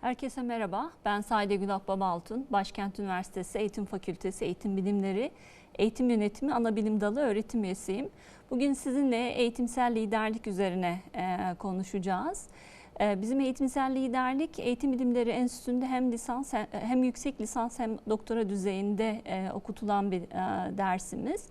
Herkese merhaba. Ben Saide Gülap Babaltun. Başkent Üniversitesi Eğitim Fakültesi Eğitim Bilimleri Eğitim Yönetimi Anabilim Dalı öğretim üyesiyim. Bugün sizinle eğitimsel liderlik üzerine e, konuşacağız. E, bizim eğitimsel liderlik Eğitim Bilimleri Enstitüsü'nde hem lisans hem yüksek lisans hem doktora düzeyinde e, okutulan bir e, dersimiz.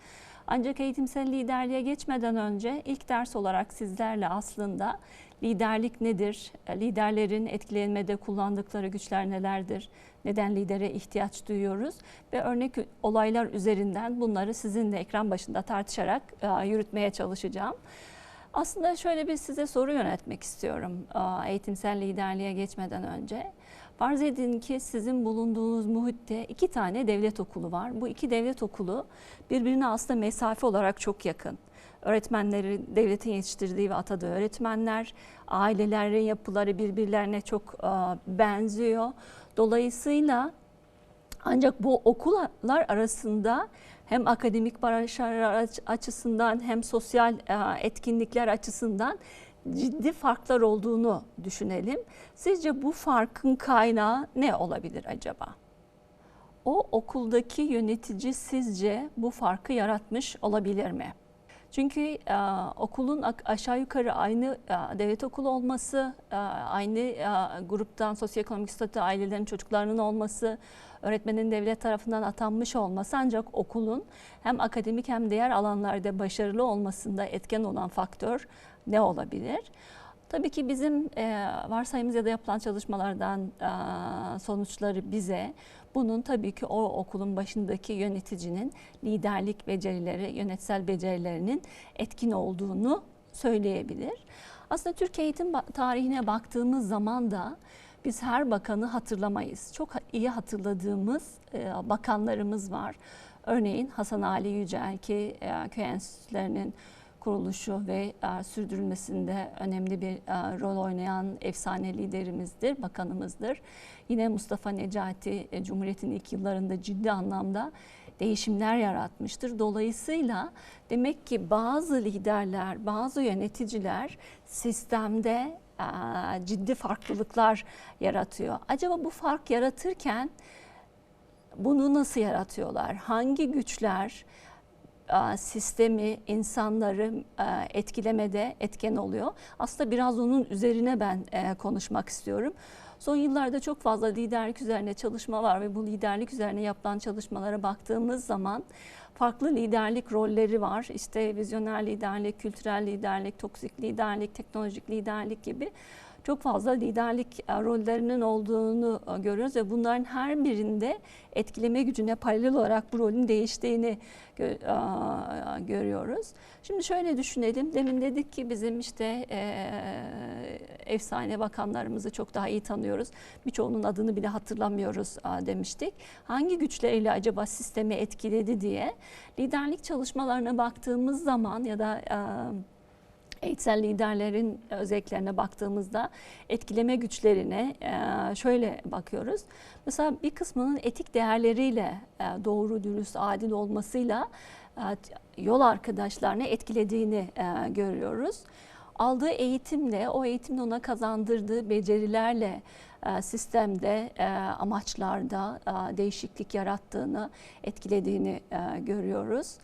Ancak eğitimsel liderliğe geçmeden önce ilk ders olarak sizlerle aslında liderlik nedir, liderlerin etkilenmede kullandıkları güçler nelerdir, neden lidere ihtiyaç duyuyoruz ve örnek olaylar üzerinden bunları sizinle ekran başında tartışarak e, yürütmeye çalışacağım. Aslında şöyle bir size soru yönetmek istiyorum e, eğitimsel liderliğe geçmeden önce. Farz edin ki sizin bulunduğunuz muhitte iki tane devlet okulu var. Bu iki devlet okulu birbirine aslında mesafe olarak çok yakın. Öğretmenleri devletin yetiştirdiği ve atadığı öğretmenler, ailelerin yapıları birbirlerine çok e, benziyor. Dolayısıyla ancak bu okullar arasında hem akademik başarılar açısından hem sosyal e, etkinlikler açısından ciddi farklar olduğunu düşünelim. Sizce bu farkın kaynağı ne olabilir acaba? O okuldaki yönetici sizce bu farkı yaratmış olabilir mi? Çünkü e, okulun aşağı yukarı aynı e, devlet okulu olması, e, aynı e, gruptan sosyoekonomik statü ailelerin çocuklarının olması, öğretmenin devlet tarafından atanmış olması ancak okulun hem akademik hem diğer alanlarda başarılı olmasında etken olan faktör ne olabilir? Tabii ki bizim e, varsayımız ya da yapılan çalışmalardan e, sonuçları bize bunun tabii ki o okulun başındaki yöneticinin liderlik becerileri, yönetsel becerilerinin etkin olduğunu söyleyebilir. Aslında Türkiye eğitim tarihine baktığımız zaman da biz her bakanı hatırlamayız. Çok iyi hatırladığımız e, bakanlarımız var. Örneğin Hasan Ali Yücel ki e, köy enstitülerinin kuruluşu ve e, sürdürülmesinde önemli bir e, rol oynayan efsane liderimizdir, bakanımızdır. Yine Mustafa Necati e, Cumhuriyet'in ilk yıllarında ciddi anlamda değişimler yaratmıştır. Dolayısıyla demek ki bazı liderler, bazı yöneticiler sistemde e, ciddi farklılıklar yaratıyor. Acaba bu fark yaratırken bunu nasıl yaratıyorlar? Hangi güçler, sistemi, insanları e, etkilemede etken oluyor. Aslında biraz onun üzerine ben e, konuşmak istiyorum. Son yıllarda çok fazla liderlik üzerine çalışma var ve bu liderlik üzerine yapılan çalışmalara baktığımız zaman farklı liderlik rolleri var. İşte vizyoner liderlik, kültürel liderlik, toksik liderlik, teknolojik liderlik gibi çok fazla liderlik e, rollerinin olduğunu e, görüyoruz ve bunların her birinde etkileme gücüne paralel olarak bu rolün değiştiğini e, görüyoruz. Şimdi şöyle düşünelim. Demin dedik ki bizim işte efsane bakanlarımızı çok daha iyi tanıyoruz. Birçoğunun adını bile hatırlamıyoruz demiştik. Hangi güçleriyle acaba sistemi etkiledi diye liderlik çalışmalarına baktığımız zaman ya da eğitsel liderlerin özelliklerine baktığımızda etkileme güçlerine e, şöyle bakıyoruz. Mesela bir kısmının etik değerleriyle e, doğru, dürüst, adil olmasıyla e, yol arkadaşlarını etkilediğini görüyoruz. Aldığı eğitimle, o eğitimin ona kazandırdığı becerilerle sistemde, amaçlarda değişiklik yarattığını, etkilediğini görüyoruz.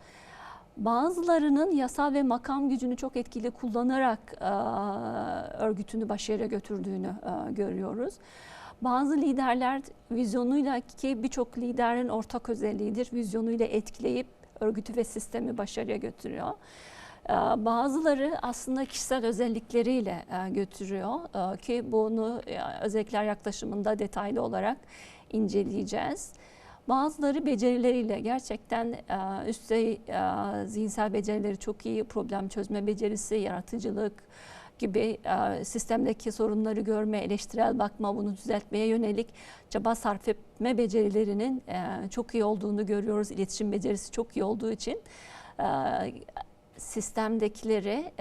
Bazılarının yasal ve makam gücünü çok etkili kullanarak e, örgütünü başarıya götürdüğünü e, görüyoruz. Bazı liderler vizyonuyla ki birçok liderin ortak özelliğidir. Vizyonuyla etkileyip örgütü ve sistemi başarıya götürüyor. Bazıları aslında kişisel özellikleriyle götürüyor ki bunu özellikler yaklaşımında detaylı olarak inceleyeceğiz. Bazıları becerileriyle gerçekten e, üst düzey e, zihinsel becerileri çok iyi, problem çözme becerisi, yaratıcılık gibi e, sistemdeki sorunları görme, eleştirel bakma, bunu düzeltmeye yönelik çaba sarf etme becerilerinin çok iyi olduğunu görüyoruz. İletişim becerisi çok iyi olduğu için sistemdekileri,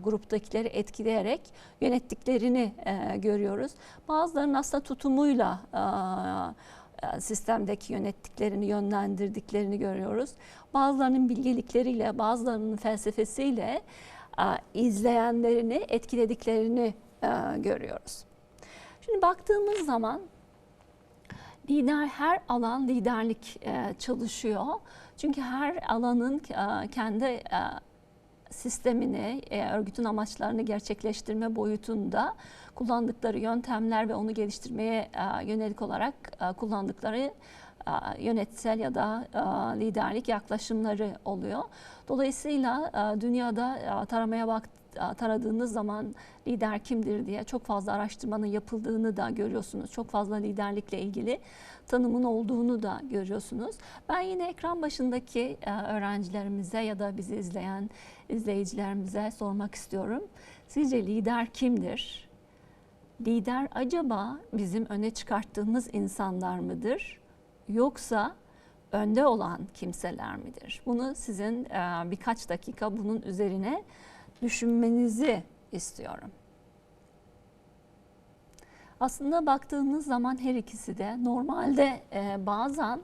gruptakileri etkileyerek yönettiklerini görüyoruz. Bazılarının aslında tutumuyla sistemdeki yönettiklerini, yönlendirdiklerini görüyoruz. Bazılarının bilgelikleriyle, bazılarının felsefesiyle e, izleyenlerini etkilediklerini e, görüyoruz. Şimdi baktığımız zaman lider her alan liderlik e, çalışıyor. Çünkü her alanın e, kendi e, sistemini, e, örgütün amaçlarını gerçekleştirme boyutunda kullandıkları yöntemler ve onu geliştirmeye e, yönelik olarak e, kullandıkları e, yönetsel ya da e, liderlik yaklaşımları oluyor. Dolayısıyla e, dünyada taramaya bak taradığınız zaman lider kimdir diye çok fazla araştırmanın yapıldığını da görüyorsunuz. Çok fazla liderlikle ilgili tanımın olduğunu da görüyorsunuz. Ben yine ekran başındaki e, öğrencilerimize ya da bizi izleyen izleyicilerimize sormak istiyorum. Sizce lider kimdir? Lider acaba bizim öne çıkarttığımız insanlar mıdır? Yoksa önde olan kimseler midir? Bunu sizin e, birkaç dakika bunun üzerine düşünmenizi istiyorum. Aslında baktığımız zaman her ikisi de normalde e, bazen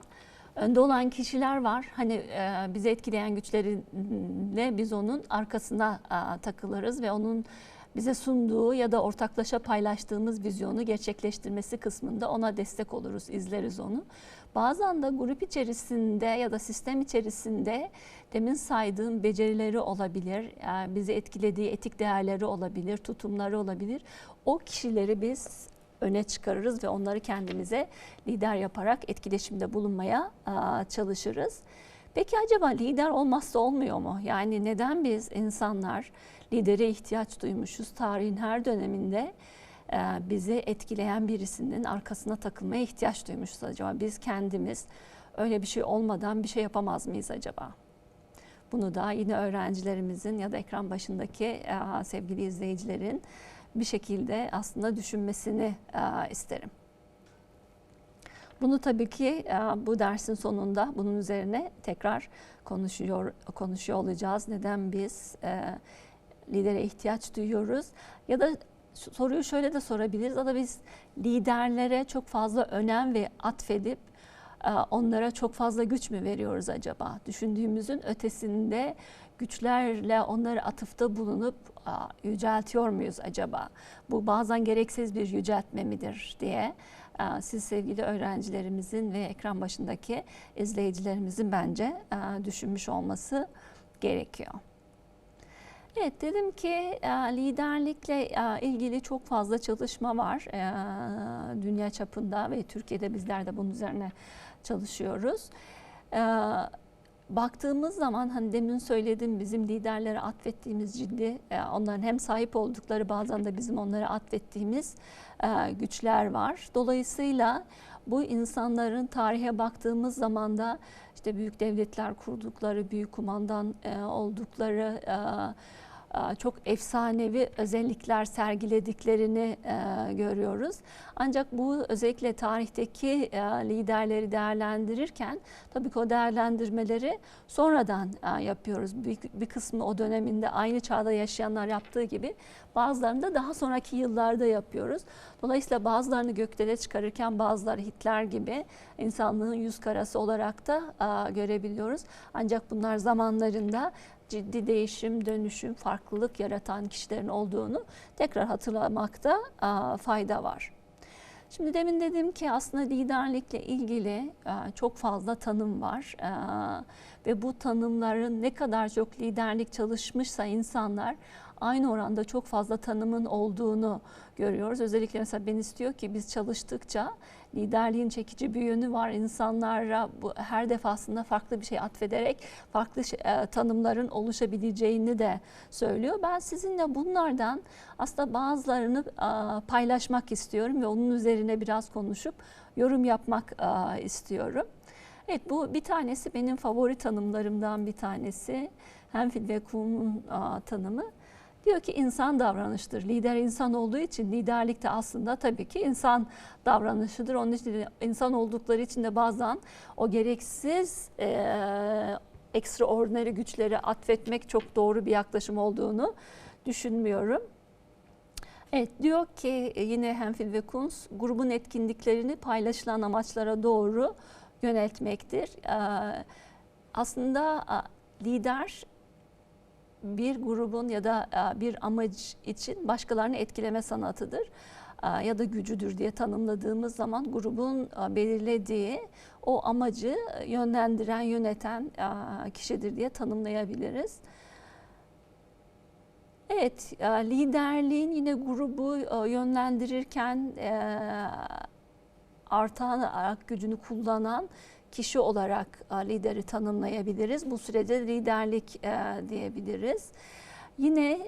önde olan kişiler var. Hani e, bizi etkileyen güçleriyle biz onun arkasına e, takılırız ve onun bize sunduğu ya da ortaklaşa paylaştığımız vizyonu gerçekleştirmesi kısmında ona destek oluruz, izleriz onu. Bazen de grup içerisinde ya da sistem içerisinde demin saydığım becerileri olabilir, yani bizi etkilediği etik değerleri olabilir, tutumları olabilir. O kişileri biz öne çıkarırız ve onları kendimize lider yaparak etkileşimde bulunmaya çalışırız. Peki acaba lider olmazsa olmuyor mu? Yani neden biz insanlar lidere ihtiyaç duymuşuz tarihin her döneminde bizi etkileyen birisinin arkasına takılmaya ihtiyaç duymuşuz acaba? Biz kendimiz öyle bir şey olmadan bir şey yapamaz mıyız acaba? Bunu da yine öğrencilerimizin ya da ekran başındaki sevgili izleyicilerin bir şekilde aslında düşünmesini isterim. Bunu tabii ki bu dersin sonunda bunun üzerine tekrar konuşuyor konuşuyor olacağız. Neden biz lidere ihtiyaç duyuyoruz? Ya da soruyu şöyle de sorabiliriz. Ya da biz liderlere çok fazla önem ve atfedip onlara çok fazla güç mü veriyoruz acaba? Düşündüğümüzün ötesinde güçlerle onları atıfta bulunup yüceltiyor muyuz acaba? Bu bazen gereksiz bir yüceltme midir diye siz sevgili öğrencilerimizin ve ekran başındaki izleyicilerimizin bence düşünmüş olması gerekiyor. Evet dedim ki liderlikle ilgili çok fazla çalışma var dünya çapında ve Türkiye'de bizler de bunun üzerine çalışıyoruz baktığımız zaman hani demin söyledim bizim liderlere atfettiğimiz ciddi e, onların hem sahip oldukları bazen de bizim onlara atfettiğimiz e, güçler var. Dolayısıyla bu insanların tarihe baktığımız zaman da işte büyük devletler kurdukları, büyük kumandan e, oldukları çok efsanevi özellikler sergilediklerini görüyoruz. Ancak bu özellikle tarihteki liderleri değerlendirirken tabii ki o değerlendirmeleri sonradan yapıyoruz. Bir, kısmı o döneminde aynı çağda yaşayanlar yaptığı gibi bazılarını da daha sonraki yıllarda yapıyoruz. Dolayısıyla bazılarını göklere çıkarırken bazıları Hitler gibi insanlığın yüz karası olarak da görebiliyoruz. Ancak bunlar zamanlarında ciddi değişim, dönüşüm, farklılık yaratan kişilerin olduğunu tekrar hatırlamakta fayda var. Şimdi demin dedim ki aslında liderlikle ilgili çok fazla tanım var ve bu tanımların ne kadar çok liderlik çalışmışsa insanlar aynı oranda çok fazla tanımın olduğunu görüyoruz. Özellikle mesela ben istiyor ki biz çalıştıkça liderliğin çekici bir yönü var. İnsanlara bu, her defasında farklı bir şey atfederek farklı şey, e, tanımların oluşabileceğini de söylüyor. Ben sizinle bunlardan aslında bazılarını e, paylaşmak istiyorum ve onun üzerine biraz konuşup yorum yapmak e, istiyorum. Evet bu bir tanesi benim favori tanımlarımdan bir tanesi. Hemfield ve Kuhn'un tanımı. Diyor ki insan davranıştır. Lider insan olduğu için liderlik de aslında tabii ki insan davranışıdır. Onun için insan oldukları için de bazen o gereksiz e, ekstraordinary güçleri atfetmek çok doğru bir yaklaşım olduğunu düşünmüyorum. Evet diyor ki e, yine Hemphill ve Kunz grubun etkinliklerini paylaşılan amaçlara doğru yöneltmektir. Ee, aslında lider bir grubun ya da e, bir amaç için başkalarını etkileme sanatıdır. e, ya da gücüdür diye tanımladığımız zaman grubun e, belirlediği o amacı yönlendiren, yöneten kişidir diye tanımlayabiliriz. Evet, liderliğin yine grubu yönlendirirken artan gücünü kullanan kişi olarak lideri tanımlayabiliriz. Bu sürede liderlik diyebiliriz. Yine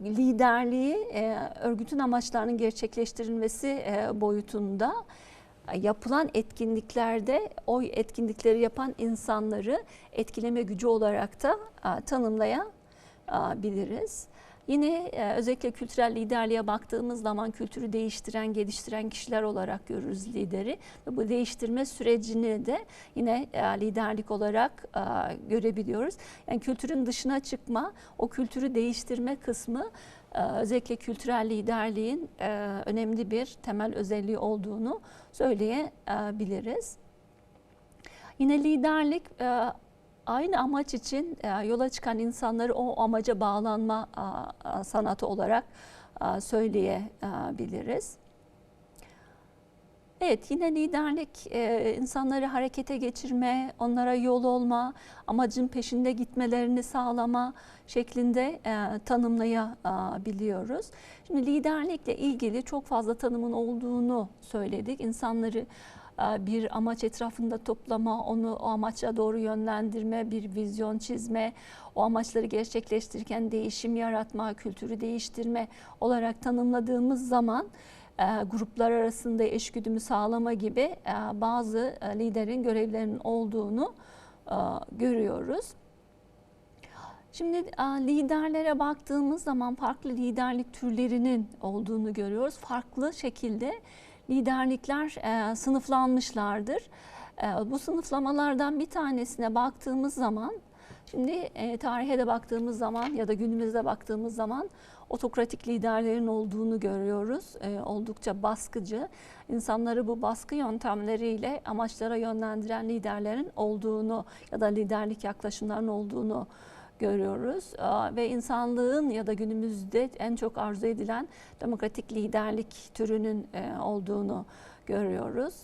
liderliği örgütün amaçlarının gerçekleştirilmesi boyutunda yapılan etkinliklerde o etkinlikleri yapan insanları etkileme gücü olarak da tanımlayabiliriz. Yine e, özellikle kültürel liderliğe baktığımız zaman kültürü değiştiren, geliştiren kişiler olarak görürüz lideri. Ve bu değiştirme sürecini de yine e, liderlik olarak e, görebiliyoruz. Yani kültürün dışına çıkma, o kültürü değiştirme kısmı özellikle kültürel liderliğin önemli bir temel özelliği olduğunu söyleyebiliriz. Yine liderlik aynı amaç için e, yola çıkan insanları o amaca bağlanma sanatı olarak söyleyebiliriz. Evet yine liderlik e, insanları harekete geçirme, onlara yol olma, amacın peşinde gitmelerini sağlama şeklinde e, tanımlayabiliyoruz. Şimdi liderlikle ilgili çok fazla tanımın olduğunu söyledik. İnsanları bir amaç etrafında toplama, onu o amaçla doğru yönlendirme, bir vizyon çizme, o amaçları gerçekleştirirken değişim yaratma, kültürü değiştirme olarak tanımladığımız zaman e, gruplar arasında eşgüdümü sağlama gibi e, bazı liderin görevlerinin olduğunu görüyoruz. Şimdi liderlere baktığımız zaman farklı liderlik türlerinin olduğunu görüyoruz. Farklı şekilde liderlikler e, sınıflanmışlardır. E, bu sınıflamalardan bir tanesine baktığımız zaman, şimdi e, tarihe de baktığımız zaman ya da günümüzde baktığımız zaman otokratik liderlerin olduğunu görüyoruz. E, oldukça baskıcı, insanları bu baskı yöntemleriyle amaçlara yönlendiren liderlerin olduğunu ya da liderlik yaklaşımlarının olduğunu görüyoruz ve insanlığın ya da günümüzde en çok arzu edilen demokratik liderlik türünün e, olduğunu görüyoruz.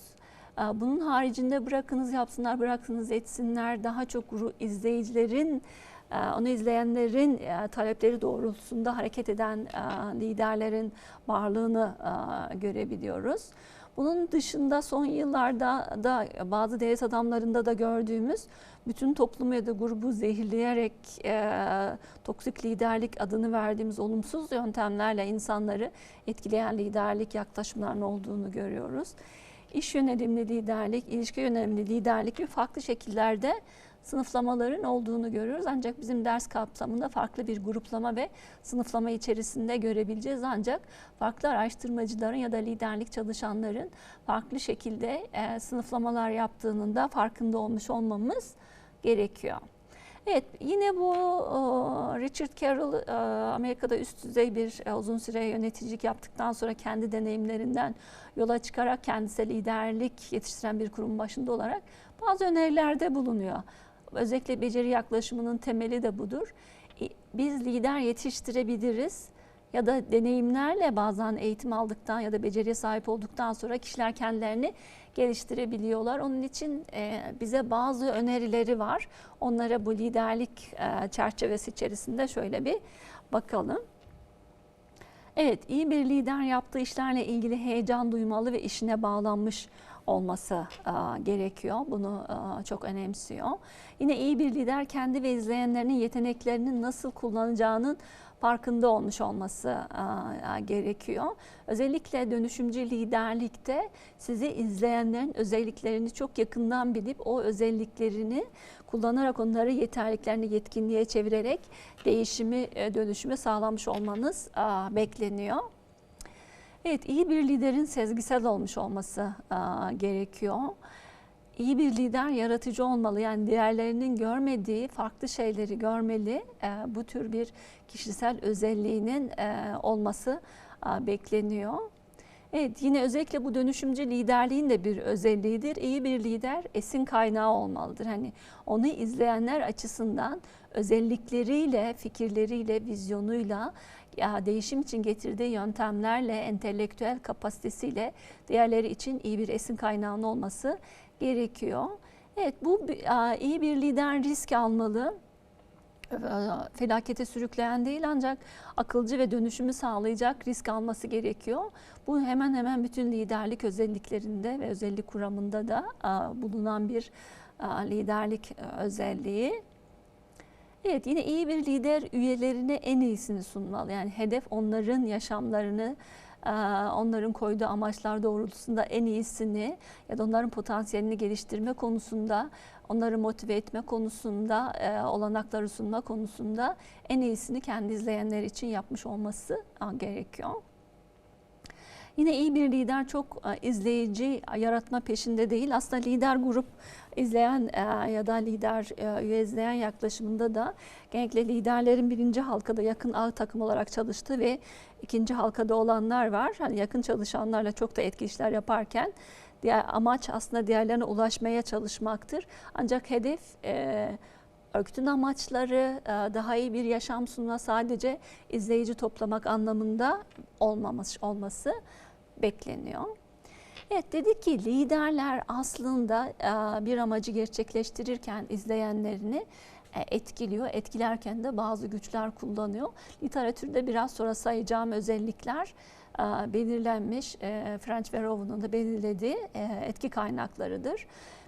Bunun haricinde bırakınız yapsınlar, bırakınız etsinler daha çok izleyicilerin onu izleyenlerin e, talepleri doğrultusunda hareket eden liderlerin varlığını görebiliyoruz. Bunun dışında son yıllarda da bazı devlet adamlarında da gördüğümüz bütün toplumu ya da grubu zehirleyerek e, toksik liderlik adını verdiğimiz olumsuz yöntemlerle insanları etkileyen liderlik yaklaşımlarının olduğunu görüyoruz. İş yönelimli liderlik, ilişki yönelimli liderlik gibi farklı şekillerde sınıflamaların olduğunu görüyoruz. Ancak bizim ders kapsamında farklı bir gruplama ve sınıflama içerisinde görebileceğiz. Ancak farklı araştırmacıların ya da liderlik çalışanların farklı şekilde e, sınıflamalar yaptığının da farkında olmuş olmamız gerekiyor. Evet yine bu Richard Carroll Amerika'da üst düzey bir uzun süre yöneticilik yaptıktan sonra kendi deneyimlerinden yola çıkarak kendisi liderlik yetiştiren bir kurum başında olarak bazı önerilerde bulunuyor. Özellikle beceri yaklaşımının temeli de budur. Biz lider yetiştirebiliriz ya da deneyimlerle bazen eğitim aldıktan ya da beceriye sahip olduktan sonra kişiler kendilerini geliştirebiliyorlar. Onun için e, bize bazı önerileri var. Onlara bu liderlik e, çerçevesi içerisinde şöyle bir bakalım. Evet, iyi bir lider yaptığı işlerle ilgili heyecan duymalı ve işine bağlanmış olması e, gerekiyor. Bunu e, çok önemsiyor. Yine iyi bir lider kendi ve izleyenlerinin yeteneklerini nasıl kullanacağının farkında olmuş olması e, gerekiyor. Özellikle dönüşümcü liderlikte sizi izleyenlerin özelliklerini çok yakından bilip o özelliklerini kullanarak onları yeterliklerini yetkinliğe çevirerek değişimi, dönüşümü sağlamış olmanız bekleniyor. Evet, iyi bir liderin sezgisel olmuş olması gerekiyor iyi bir lider yaratıcı olmalı. Yani diğerlerinin görmediği farklı şeyleri görmeli. E, bu tür bir kişisel özelliğinin e, olması e, bekleniyor. Evet yine özellikle bu dönüşümcü liderliğin de bir özelliğidir. İyi bir lider esin kaynağı olmalıdır. Hani onu izleyenler açısından özellikleriyle, fikirleriyle, vizyonuyla, ya değişim için getirdiği yöntemlerle, entelektüel kapasitesiyle diğerleri için iyi bir esin kaynağının olması gerekiyor. Evet bu iyi bir lider risk almalı felakete sürükleyen değil ancak akılcı ve dönüşümü sağlayacak risk alması gerekiyor. Bu hemen hemen bütün liderlik özelliklerinde ve özellik kuramında da bulunan bir liderlik özelliği. Evet yine iyi bir lider üyelerine en iyisini sunmalı. Yani hedef onların yaşamlarını onların koyduğu amaçlar doğrultusunda en iyisini ya da onların potansiyelini geliştirme konusunda, onları motive etme konusunda, olanakları sunma konusunda en iyisini kendi izleyenler için yapmış olması gerekiyor. Yine iyi bir lider çok izleyici yaratma peşinde değil. Aslında lider grup izleyen ya da lider üye izleyen yaklaşımında da genellikle liderlerin birinci halkada yakın ağ takım olarak çalıştığı ve ikinci halkada olanlar var. Hani yakın çalışanlarla çok da işler yaparken diğer amaç aslında diğerlerine ulaşmaya çalışmaktır. Ancak hedef e, örgütün amaçları daha iyi bir yaşam sunma sadece izleyici toplamak anlamında olmamış olması bekleniyor. Evet dedik ki liderler aslında bir amacı gerçekleştirirken izleyenlerini etkiliyor. Etkilerken de bazı güçler kullanıyor. Literatürde biraz sonra sayacağım özellikler belirlenmiş. French Verheugen'un da belirlediği etki kaynaklarıdır.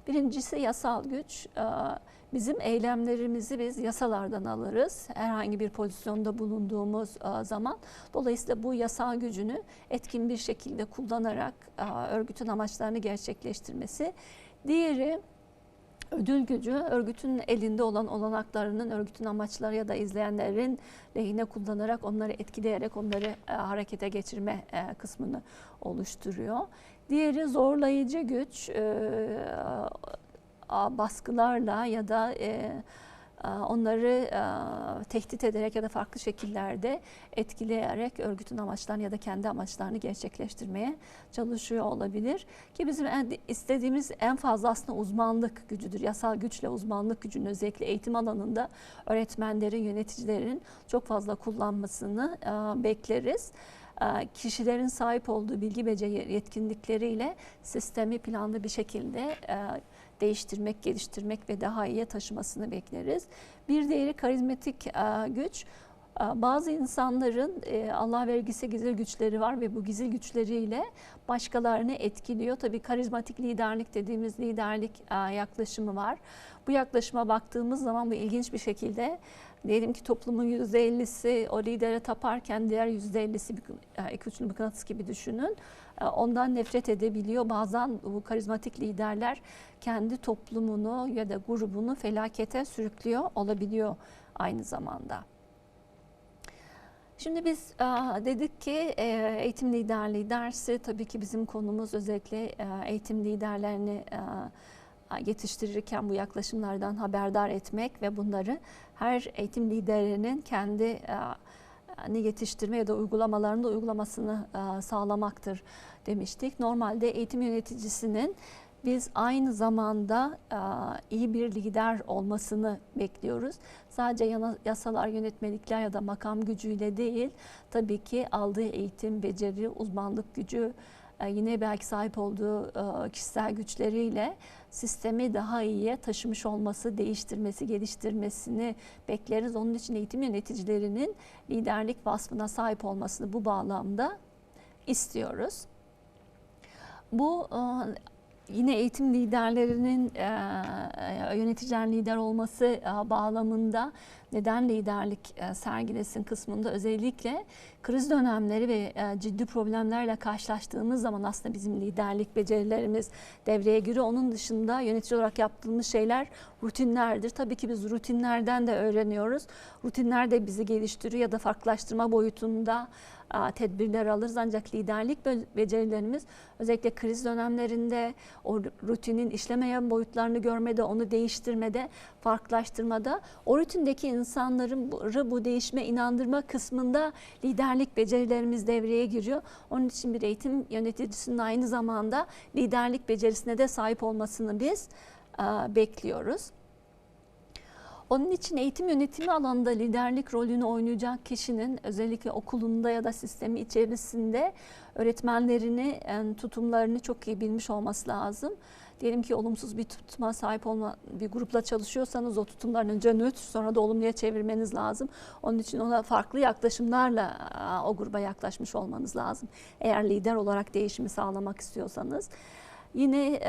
Birincisi yasal güç. Bizim eylemlerimizi biz yasalardan alırız. Herhangi bir pozisyonda bulunduğumuz zaman. Dolayısıyla bu yasal gücünü etkin bir şekilde kullanarak örgütün amaçlarını gerçekleştirmesi. Diğeri ödül gücü örgütün elinde olan olanaklarının örgütün amaçları ya da izleyenlerin lehine kullanarak onları etkileyerek onları e, harekete geçirme kısmını oluşturuyor. Diğeri zorlayıcı güç e, baskılarla ya da e, onları tehdit ederek ya da farklı şekillerde etkileyerek örgütün amaçlarını ya da kendi amaçlarını gerçekleştirmeye çalışıyor olabilir. Ki bizim istediğimiz en fazla aslında uzmanlık gücüdür. Yasal güçle uzmanlık gücünün özellikle eğitim alanında öğretmenlerin, yöneticilerin çok fazla kullanmasını bekleriz kişilerin sahip olduğu bilgi beceri yetkinlikleriyle sistemi planlı bir şekilde değiştirmek, geliştirmek ve daha iyiye taşımasını bekleriz. Bir diğeri karizmatik güç. Bazı insanların Allah vergisi gizli güçleri var ve bu gizli güçleriyle başkalarını etkiliyor. Tabii karizmatik liderlik dediğimiz liderlik yaklaşımı var. Bu yaklaşıma baktığımız zaman bu ilginç bir şekilde diyelim ki toplumun %50'si o lidere taparken diğer %50'si iki uçlu mıknatıs gibi düşünün. Ondan nefret edebiliyor. Bazen bu karizmatik liderler kendi toplumunu ya da grubunu felakete sürüklüyor olabiliyor aynı zamanda. Şimdi biz dedik ki e, eğitim liderliği dersi tabii ki bizim konumuz özellikle e, eğitim liderlerini yetiştirirken bu yaklaşımlardan haberdar etmek ve bunları her eğitim liderinin kendi ne yetiştirme ya da uygulamalarında uygulamasını sağlamaktır demiştik. Normalde eğitim yöneticisinin biz aynı zamanda iyi bir lider olmasını bekliyoruz. Sadece yasalar, yönetmelikler ya da makam gücüyle değil, tabii ki aldığı eğitim, beceri, uzmanlık gücü, yine belki sahip olduğu kişisel güçleriyle sistemi daha iyiye taşımış olması, değiştirmesi, geliştirmesini bekleriz. Onun için eğitim yöneticilerinin liderlik vasfına sahip olmasını bu bağlamda istiyoruz. Bu yine eğitim liderlerinin e, yöneticilerin lider olması e, bağlamında neden liderlik e, sergilesin kısmında özellikle kriz dönemleri ve e, ciddi problemlerle karşılaştığımız zaman aslında bizim liderlik becerilerimiz devreye giriyor. Onun dışında yönetici olarak yaptığımız şeyler rutinlerdir. Tabii ki biz rutinlerden de öğreniyoruz. Rutinler de bizi geliştiriyor ya da farklılaştırma boyutunda e, tedbirler alırız ancak liderlik be- becerilerimiz özellikle kriz dönemlerinde o rutinin işlemeyen boyutlarını görmede, onu değiştirmede, farklılaştırmada, o rutindeki insanların bu, değişime inandırma kısmında liderlik becerilerimiz devreye giriyor. Onun için bir eğitim yöneticisinin aynı zamanda liderlik becerisine de sahip olmasını biz bekliyoruz. Onun için eğitim yönetimi alanında liderlik rolünü oynayacak kişinin özellikle okulunda ya da sistemi içerisinde öğretmenlerini, yani tutumlarını çok iyi bilmiş olması lazım. Diyelim ki olumsuz bir tutuma sahip olma bir grupla çalışıyorsanız o tutumların önce nötr sonra da olumluya çevirmeniz lazım. Onun için ona farklı yaklaşımlarla o gruba yaklaşmış olmanız lazım. Eğer lider olarak değişimi sağlamak istiyorsanız. Yine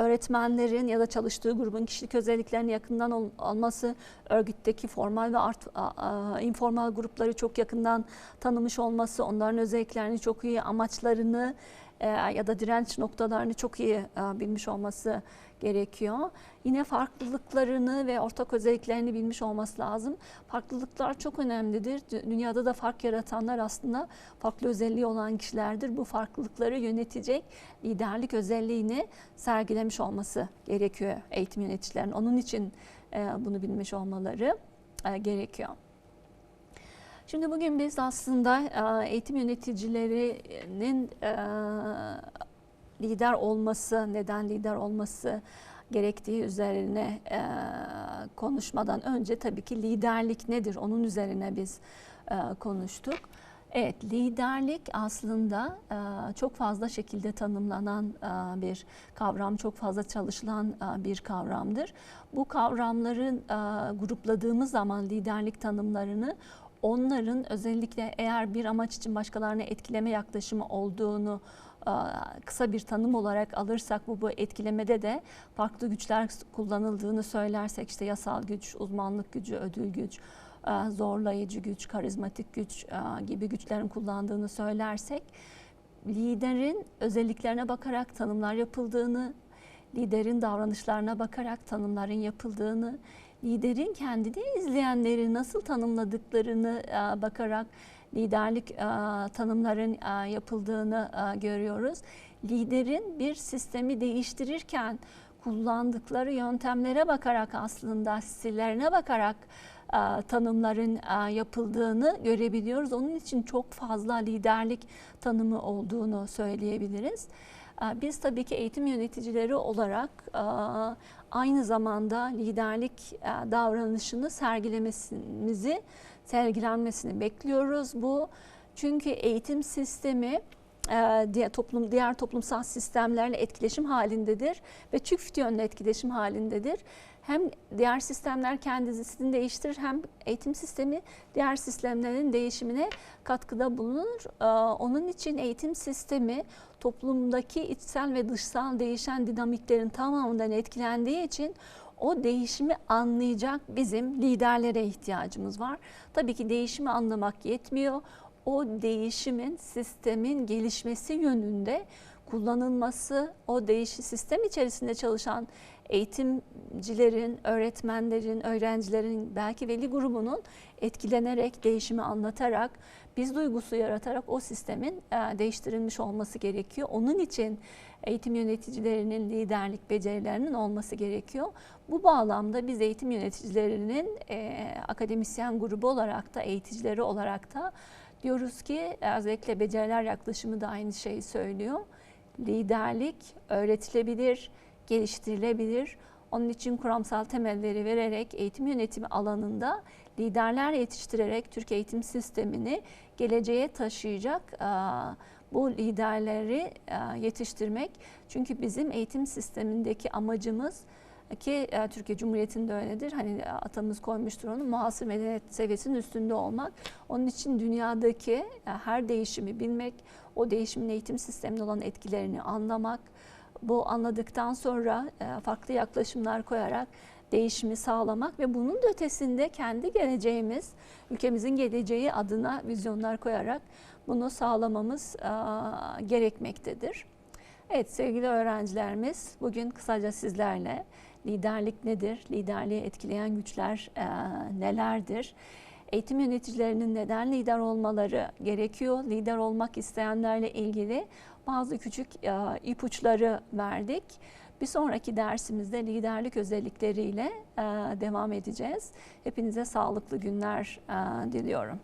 öğretmenlerin ya da çalıştığı grubun kişilik özelliklerini yakından ol, alması, örgütteki formal ve art, a, a, informal grupları çok yakından tanımış olması, onların özelliklerini çok iyi, amaçlarını ya da direnç noktalarını çok iyi e, bilmiş olması gerekiyor. Yine farklılıklarını ve ortak özelliklerini bilmiş olması lazım. Farklılıklar çok önemlidir. Dünyada da fark yaratanlar aslında farklı özelliği olan kişilerdir. Bu farklılıkları yönetecek liderlik özelliğini sergilemiş olması gerekiyor eğitim yöneticilerinin. Onun için e, bunu bilmiş olmaları gerekiyor. Şimdi bugün biz aslında eğitim yöneticilerinin lider olması, neden lider olması gerektiği üzerine konuşmadan önce tabii ki liderlik nedir onun üzerine biz konuştuk. Evet, liderlik aslında çok fazla şekilde tanımlanan bir kavram, çok fazla çalışılan bir kavramdır. Bu kavramların grupladığımız zaman liderlik tanımlarını onların özellikle eğer bir amaç için başkalarını etkileme yaklaşımı olduğunu kısa bir tanım olarak alırsak bu bu etkilemede de farklı güçler kullanıldığını söylersek işte yasal güç, uzmanlık gücü, ödül güç, zorlayıcı güç, karizmatik güç gibi güçlerin kullandığını söylersek liderin özelliklerine bakarak tanımlar yapıldığını, liderin davranışlarına bakarak tanımların yapıldığını, liderin kendini izleyenleri nasıl tanımladıklarını e, bakarak liderlik e, tanımların e, yapıldığını görüyoruz. Liderin bir sistemi değiştirirken kullandıkları yöntemlere bakarak aslında stillerine bakarak tanımların yapıldığını görebiliyoruz. Onun için çok fazla liderlik tanımı olduğunu söyleyebiliriz. Biz tabii ki eğitim yöneticileri olarak aynı zamanda liderlik e, davranışını sergilemesimizi, sergilenmesini bekliyoruz. Bu çünkü eğitim sistemi e, diğer toplum diğer toplumsal sistemlerle etkileşim halindedir ve çift yönlü etkileşim halindedir. Hem diğer sistemler kendisini değiştirir hem eğitim sistemi diğer sistemlerin değişimine katkıda bulunur. E, onun için eğitim sistemi toplumdaki içsel ve dışsal değişen dinamiklerin tamamından etkilendiği için o değişimi anlayacak bizim liderlere ihtiyacımız var. Tabii ki değişimi anlamak yetmiyor. O değişimin sistemin gelişmesi yönünde kullanılması, o değişi sistem içerisinde çalışan eğitimcilerin, öğretmenlerin, öğrencilerin, belki veli grubunun etkilenerek, değişimi anlatarak, biz duygusu yaratarak o sistemin e, değiştirilmiş olması gerekiyor. Onun için eğitim yöneticilerinin liderlik becerilerinin olması gerekiyor. Bu bağlamda biz eğitim yöneticilerinin e, akademisyen grubu olarak da eğiticileri olarak da diyoruz ki özellikle beceriler yaklaşımı da aynı şeyi söylüyor. Liderlik öğretilebilir, geliştirilebilir. Onun için kuramsal temelleri vererek eğitim yönetimi alanında liderler yetiştirerek Türk eğitim sistemini geleceğe taşıyacak bu liderleri yetiştirmek. Çünkü bizim eğitim sistemindeki amacımız ki Türkiye Cumhuriyeti'nde öyledir. Hani atamız koymuştur onu muhasır medeniyet seviyesinin üstünde olmak. Onun için dünyadaki her değişimi bilmek, o değişimin eğitim sistemine olan etkilerini anlamak, bu anladıktan sonra e, farklı yaklaşımlar koyarak değişimi sağlamak ve bunun da ötesinde kendi geleceğimiz, ülkemizin geleceği adına vizyonlar koyarak bunu sağlamamız e, gerekmektedir. Evet sevgili öğrencilerimiz bugün kısaca sizlerle liderlik nedir, liderliği etkileyen güçler e, nelerdir, eğitim yöneticilerinin neden lider olmaları gerekiyor, lider olmak isteyenlerle ilgili bazı küçük e, ipuçları verdik. Bir sonraki dersimizde liderlik özellikleriyle e, devam edeceğiz. Hepinize sağlıklı günler e, diliyorum.